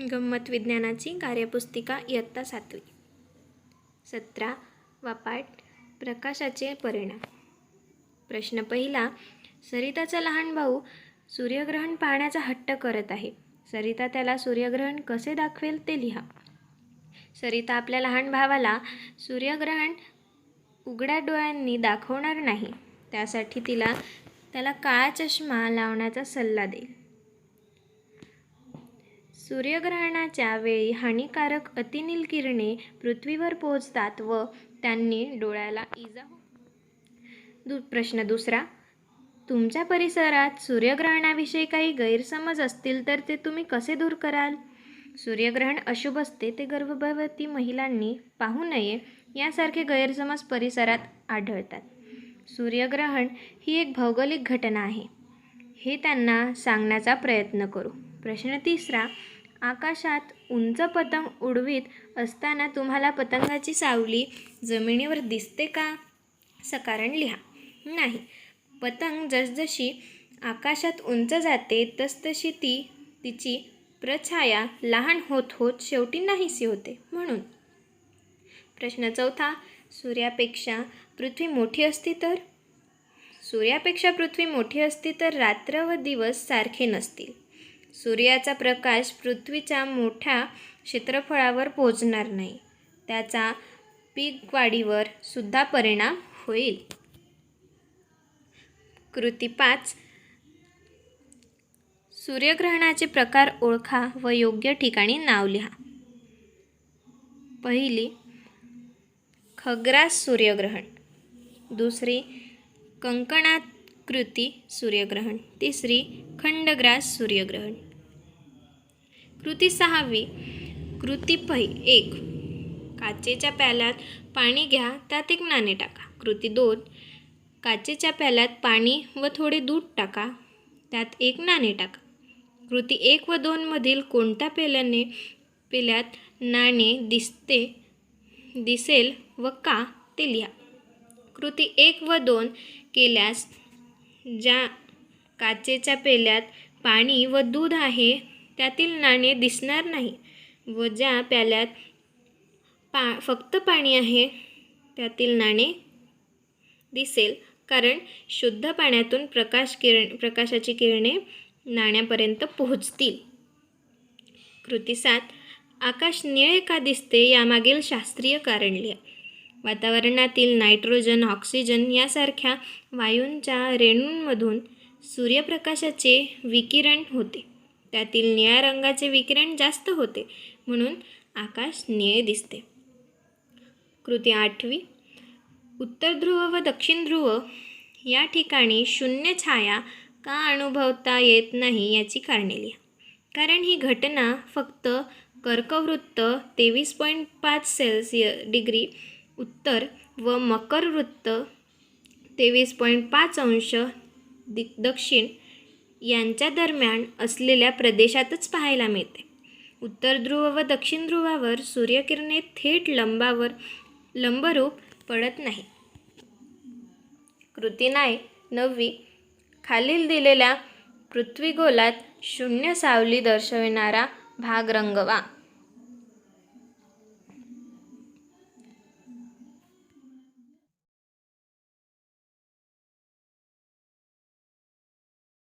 गंमत विज्ञानाची कार्यपुस्तिका इयत्ता सातवी. सतरा वापाट प्रकाशाचे परिणाम. प्रश्न पहिला सरिताचा लहान भाऊ सूर्यग्रहण पाहण्याचा हट्ट करत आहे. सरिता त्याला सूर्यग्रहण कसे दाखवेल ते लिहा. सरिता आपल्या लहान भावाला सूर्यग्रहण उघड्या डोळ्यांनी दाखवणार नाही. त्यासाठी तिला त्याला काळा चष्मा लावण्याचा सल्ला देईल. सूर्यग्रहणाच्या वेळी हानिकारक अतिनील किरणे पृथ्वीवर पोहोचतात व त्यांनी डोळ्याला इजा हो दु प्रश्न दुसरा. तुमच्या परिसरात सूर्यग्रहणाविषयी काही गैरसमज असतील तर ते तुम्ही कसे दूर कराल? सूर्यग्रहण अशुभ असते ते गर्भवती महिलांनी पाहू नये यासारखे गैरसमज परिसरात आढळतात. सूर्यग्रहण ही एक भौगोलिक घटना आहे. हे त्यांना सांगण्याचा प्रयत्न करू. प्रश्न तिसरा. आकाशात उंच पतंग उडवीत असताना तुम्हाला पतंगाची सावली जमिनीवर दिसते का? सकारण लिहा. नाही. पतंग जसजशी आकाशात उंच जाते तसतशी ती तिची प्रछाया लहान होत होत शेवटी नाहीशी होते. म्हणून प्रश्न चौथा सूर्यापेक्षा पृथ्वी मोठी असती तर? सूर्यापेक्षा पृथ्वी मोठी असती तर रात्र व दिवस सारखे नसतील. सूर्याचा प्रकाश पृथ्वीच्या मोठ्या क्षेत्रफळावर पोचणार नाही. त्याचा पीक वाढीवर सुद्धा परिणाम होईल. कृती पाच. सूर्यग्रहणाचे प्रकार ओळखा व योग्य ठिकाणी नाव लिहा. पहिली खग्रास सूर्यग्रहण. दुसरी कंकणाकृती सूर्यग्रहण. तिसरी खंडग्रास सूर्यग्रहण. कृती सहावी. कृती पै एक. काचेच्या प्याल्यात पाणी घ्या त्यात एक नाणे टाका. कृती दोन. काचेच्या प्याल्यात पाणी व थोडे दूध टाका त्यात एक नाणे टाका. कृती एक व दोनमधील कोणत्या पेल्याने पेल्यात नाणे दिसते दिसेल व का ते लिहा. कृती एक व दोन केल्यास ज्या काचेच्या पेल्यात पाणी व दूध आहे त्यातील नाणे दिसणार नाही. व ज्या प्याल्यात पा फक्त पाणी आहे त्यातील नाणे दिसेल. कारण शुद्ध पाण्यातून प्रकाश किरण प्रकाशाची किरणे नाण्यापर्यंत पोहोचतील. कृती सात आकाश निळे का दिसते यामागील शास्त्रीय कारण लिहा वातावरणातील नायट्रोजन ऑक्सिजन यासारख्या वायूंच्या रेणूंमधून सूर्यप्रकाशाचे विकिरण होते. त्यातील निळ्या रंगाचे विकिरण जास्त होते म्हणून आकाश निळे दिसते. कृती आठवी. उत्तर ध्रुव व दक्षिण ध्रुव या ठिकाणी शून्य छाया का अनुभवता येत नाही याची कारणे लिहा. कारण ही घटना फक्त कर्कवृत्त तेवीस पॉईंट पाच सेल्सिय डिग्री उत्तर व मकर वृत्त तेवीस पॉईंट पाच अंश दि दक्षिण यांच्या दरम्यान असलेल्या प्रदेशातच पाहायला मिळते. उत्तर ध्रुव व दक्षिण ध्रुवावर सूर्यकिरणे थेट लंबावर लंबरूप पडत नाही. कृती नाही नववी खालील दिलेल्या पृथ्वीगोलात शून्य सावली दर्शविणारा भाग रंगवा